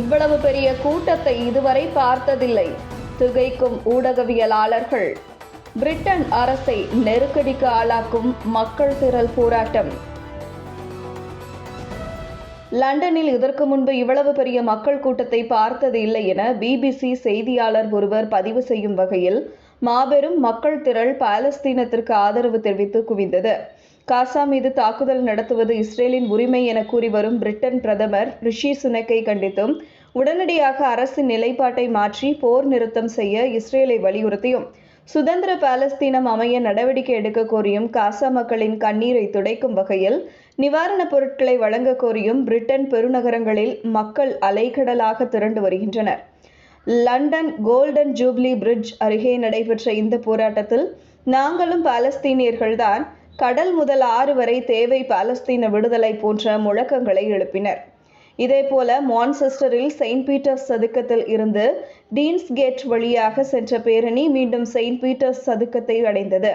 இவ்வளவு பெரிய கூட்டத்தை இதுவரை பார்த்ததில்லை. திகைக்கும் ஊடகவியலாளர்கள். பிரிட்டன் அரசை நெருக்கடிக்கு ஆளாக்கும் மக்கள் திரள் போராட்டம். லண்டனில் இதற்கு முன்பு இவ்வளவு பெரிய மக்கள் கூட்டத்தை பார்த்தது இல்லை என பிபிசி செய்தியாளர் ஒருவர் பதிவு செய்யும் வகையில் மாபெரும் மக்கள் திரள் பாலஸ்தீனத்திற்கு ஆதரவு தெரிவித்து குவிந்தது. காசா மீது தாக்குதல் நடத்துவது இஸ்ரேலின் உரிமை என கூறி வரும் பிரிட்டன் பிரதமர் ரிஷி சுனக்கை கண்டித்தும் உடனடியாக அரசின் நிலைப்பாட்டை மாற்றி போர் நிறுத்தம் செய்ய இஸ்ரேலை வலியுறுத்தியும். சுதந்திர பாலஸ்தீனம் அமைய நடவடிக்கை எடுக்க கோரியும் காசா மக்களின் கண்ணீரை துடைக்கும் வகையில் நிவாரணப் பொருட்களை வழங்க கோரியும் பிரிட்டன் பெருநகரங்களில் மக்கள் அலைக்கடலாக திரண்டு வருகின்றனர். லண்டன் கோல்டன் ஜூப்ளி பிரிட்ஜ் அருகே நடைபெற்ற இந்த போராட்டத்தில் நாங்களும் பாலஸ்தீனியர்கள்தான் கடல் முதல் ஆறு வரை தேவை பாலஸ்தீன விடுதலை போன்ற முழக்கங்களை எழுப்பினர். இதேபோல மான்செஸ்டரில் செயின்ட் பீட்டர்ஸ் சதுக்கத்தில் இருந்து டீன்ஸ் கேட் வழியாக சென்ற பேரணி மீண்டும் செயின்ட் பீட்டர்ஸ் சதுக்கத்தை அடைந்தது.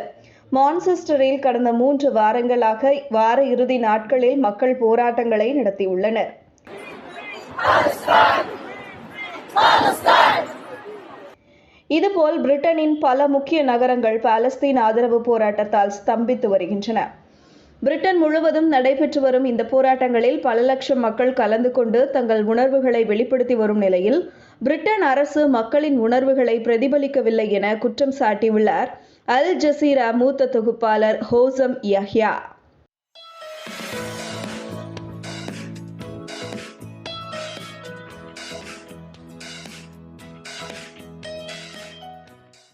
மான்செஸ்டரில் கடந்த மூன்று வாரங்களாக வார இறுதி நாட்களில் மக்கள் போராட்டங்களை நடத்தியுள்ளனர். இதுபோல் பிரிட்டனின் பல முக்கிய நகரங்கள் பாலஸ்தீன் ஆதரவு போராட்டத்தால் ஸ்தம்பித்து வருகின்றன. பிரிட்டன் முழுவதும் நடைபெற்று வரும் இந்த போராட்டங்களில் பல லட்சம் மக்கள் கலந்து கொண்டு தங்கள் உணர்வுகளை வெளிப்படுத்தி வரும் நிலையில் பிரிட்டன் அரசு மக்களின் உணர்வுகளை பிரதிபலிக்கவில்லை என குற்றம் சாட்டியுள்ளார். அல் ஜசீரா மூத்த தொகுப்பாளர் ஹோசம் யஹ்யா.